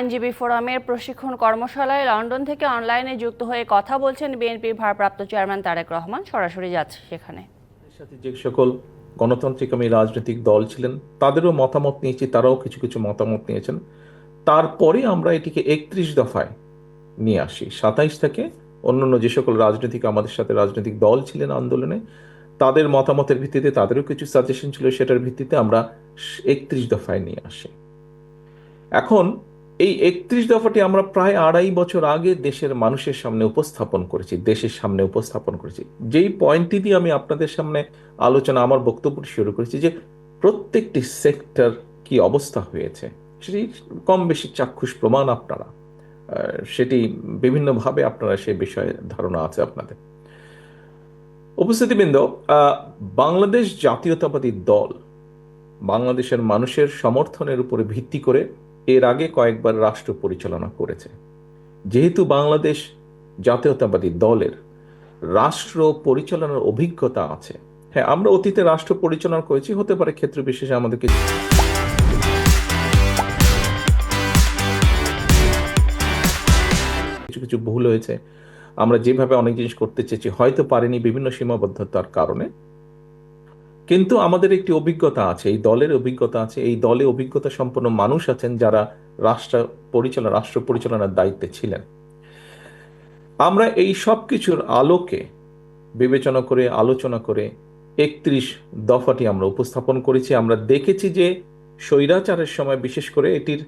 আইনজীবী ফোরামের প্রশিক্ষণ কর্মশালায় লন্ডন থেকে অনলাইনে যুক্ত হয়ে কথা বলছেন বিএনপির ভারপ্রাপ্ত চেয়ারম্যান তারেক রহমান। সরাসরি যাচ্ছে সেখানে। সাথে যে সকল গণতান্ত্রিক আমি রাজনৈতিক দল ছিলেন, তাদেরও মতামত নিয়েছি, তারাও কিছু কিছু মতামত নিয়েছেন। তারপরে আমরা এটিকে একত্রিশ দফায় নিয়ে আসি। সাতাইশ থেকে অন্যান্য যে সকল রাজনৈতিক, আমাদের সাথে রাজনৈতিক দল ছিলেন আন্দোলনে, তাদের মতামতের ভিত্তিতে তাদেরও কিছু সাজেশন ছিল, সেটার ভিত্তিতে আমরা একত্রিশ দফায় নিয়ে আসি। এখন এই একত্রিশ দফাটি আমরা প্রায় আড়াই বছর আগে দেশের মানুষের সামনে উপস্থাপন করেছি, দেশের সামনে উপস্থাপন করেছি। যেই পয়েন্টটি দিয়ে আমি আপনাদের সামনে আলোচনা, আমার বক্তব্য শুরু করেছি যে প্রত্যেকটি সেক্টর কি অবস্থা হয়েছে, সেটি কম বেশি চাক্ষুষ প্রমাণ আপনারা সেটি বিভিন্নভাবে আপনারা সে বিষয়ে ধারণা আছে আপনাদের। উপস্থিতিবৃন্দ বাংলাদেশ জাতীয়তাবাদী দল বাংলাদেশের মানুষের সমর্থনের উপরে ভিত্তি করে এর আগে কয়েকবার রাষ্ট্র পরিচালনা করেছে। যেহেতু বাংলাদেশ জাতীয়তাবাদী দলের রাষ্ট্র পরিচালনার অভিজ্ঞতা আছে। হ্যাঁ আমরা অতীতে রাষ্ট্র পরিচালনা করেছি, হতে পারে ক্ষেত্র বিশেষে আমাদেরকে কিছু কিছু ভুল হয়েছে। আমরা যেভাবে অনেক জিনিস করতে চেয়েছি, হয়তো পারিনি, বিভিন্ন সীমাবদ্ধতার কারণে। কিন্তু আমাদের একটি অভিজ্ঞতা আছে, এই দলের অভিজ্ঞতা আছে, এই দলে অভিজ্ঞতা সম্পন্ন মানুষ আছেন যারা রাষ্ট্র পরিচালনা, রাষ্ট্র পরিচালনার দায়িত্বে ছিলেন। আমরা এই সব কিছুর আলোকে বিবেচনা করে, আলোচনা করে একত্রিশ দফাটি আমরা উপস্থাপন করেছি। আমরা দেখেছি যে স্বৈরাচারের সময়, বিশেষ করে এটির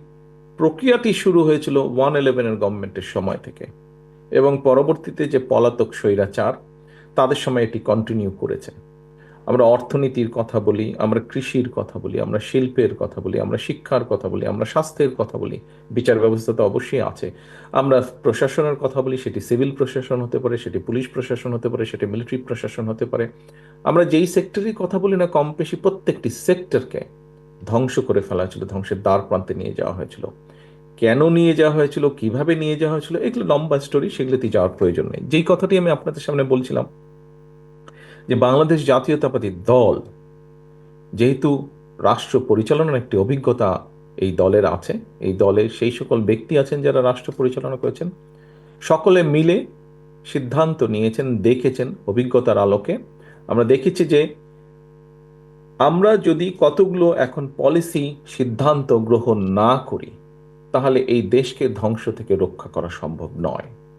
প্রক্রিয়াটি শুরু হয়েছিল ওয়ান ইলেভেনের গভর্নমেন্টের সময় থেকে এবং পরবর্তীতে যে পলাতক স্বৈরাচার, তাদের সময় এটি কন্টিনিউ করেছে আমরা অর্থনীতির কথা বলি, আমরা কৃষির কথা বলি, আমরা শিল্পের কথা বলি, আমরা শিক্ষার কথা বলি, আমরা স্বাস্থ্যের কথা বলি, বিচার ব্যবস্থা তো অবশ্যই আছে। আমরা প্রশাসনের কথা বলি, সেটি সিভিল প্রশাসন হতে পারে, সেটি পুলিশ প্রশাসন হতে পারে, সেটি মিলিটারি প্রশাসন হতে পারে। আমরা যেই সেক্টরের কথা বলি না কম বেশি, প্রত্যেকটি সেক্টরকে ধ্বংস করে ফেলা হয়েছিল, ধ্বংসের দ্বার প্রান্তে নিয়ে যাওয়া হয়েছিল। কেন নিয়ে যাওয়া হয়েছিল, কীভাবে নিয়ে যাওয়া হয়েছিল, এগুলো লম্বা স্টোরি সেগুলোতে যাওয়ার প্রয়োজন নেই। যেই কথাটি আমি আপনাদের সামনে বলছিলাম যে বাংলাদেশ জাতীয়তাবাদী দল যেহেতু রাষ্ট্র পরিচালনার একটি অভিজ্ঞতা এই দলের আছে, এই দলের সেই সকল ব্যক্তি আছেন যারা রাষ্ট্র পরিচালনা করেছেন, সকলে মিলে সিদ্ধান্ত নিয়েছেন, দেখেছেন অভিজ্ঞতার আলোকে। আমরা দেখেছি যে আমরা যদি কতগুলো এখন পলিসি সিদ্ধান্ত গ্রহণ না করি, তাহলে এই দেশকে ধ্বংস থেকে রক্ষা করা সম্ভব নয়।